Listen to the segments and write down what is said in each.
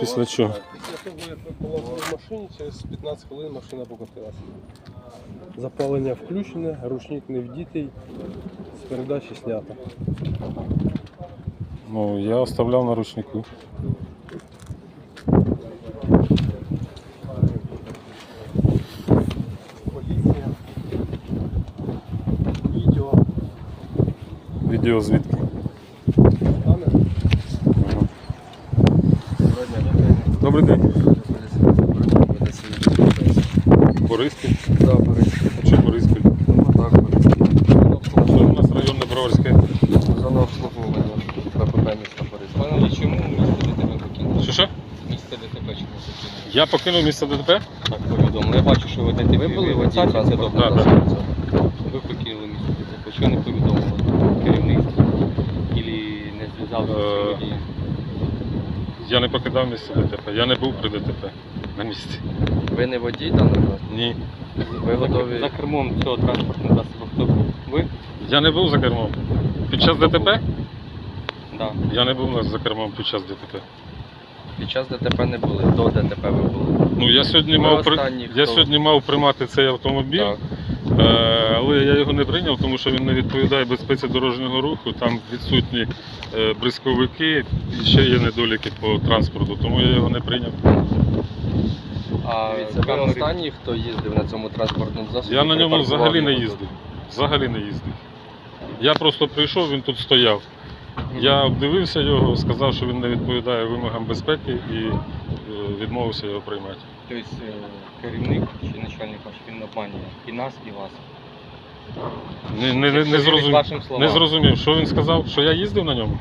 Після чого? Після того, як ви положили в машині, через 15 хвилин машина покотилася. Запалення включене, ручник не вдітий, з передачі знято. Ну, я оставляв на ручнику. Поліція. Відео. Відео звідки? Добрий день. Бориспіль. Да, Борис. Чи Бориспіль? Так, Це у нас районне Броварське. зона обслуговування ППП міста Борис. Пане, чому місце ДТП покинули? Що що? Місце ДТП чому покинули? Я покинув місце ДТП? Так повідомили. Я бачу, що ви ДТП. Ви були водій це добре. Да, да. Ви покинули місце ДТП. Чого не повідомили керівництво? Ілі не зв'язалися з Е, водієм? Я не покидав місце ДТП. Я не був при ДТП на місці. Ви не водій даного? Ні. Ви готові? За кермом цього транспортного засобу хто був? Ви? Я не був за кермом. Під час ДТП? Так. Я не був за кермом під час ДТП. Під час ДТП не були, до ДТП ви були. Ну я сьогодні Ви мав при... останній, я хто- сьогодні мав приймати цей автомобіль, Так. Е, але я його не прийняв, тому що він не відповідає безпеці дорожнього руху. Там відсутні брисковики бризковики і ще є недоліки по транспорту, тому я його не прийняв. А Дивіться, ви останній, хто їздив на цьому транспортному засобі? Я на ньому взагалі не їздив. Взагалі не їздив. Я просто прийшов, він тут стояв. Я обдивився його, сказав, що він не відповідає вимогам безпеки і е, відмовився його приймати. Тобто е, керівник чи начальник ваш, він обманює і нас, і вас. Не, не, не, не, зрозумів, не зрозумів, що він сказав, що я їздив на ньому.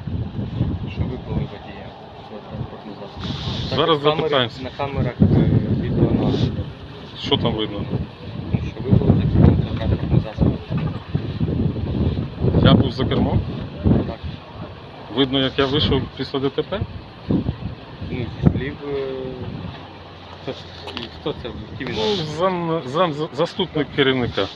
що ви були водієм цього транспортного Зараз запитаємося. На камерах е, відеонагляду. Що там видно? Ну, що ви були за кермом цього транспортного. Я був за кермом. Видно, як я вийшов після ДТП. Ну, зі слів. е, Хто, це? Він? Ну, зам, зам, заступник керівника.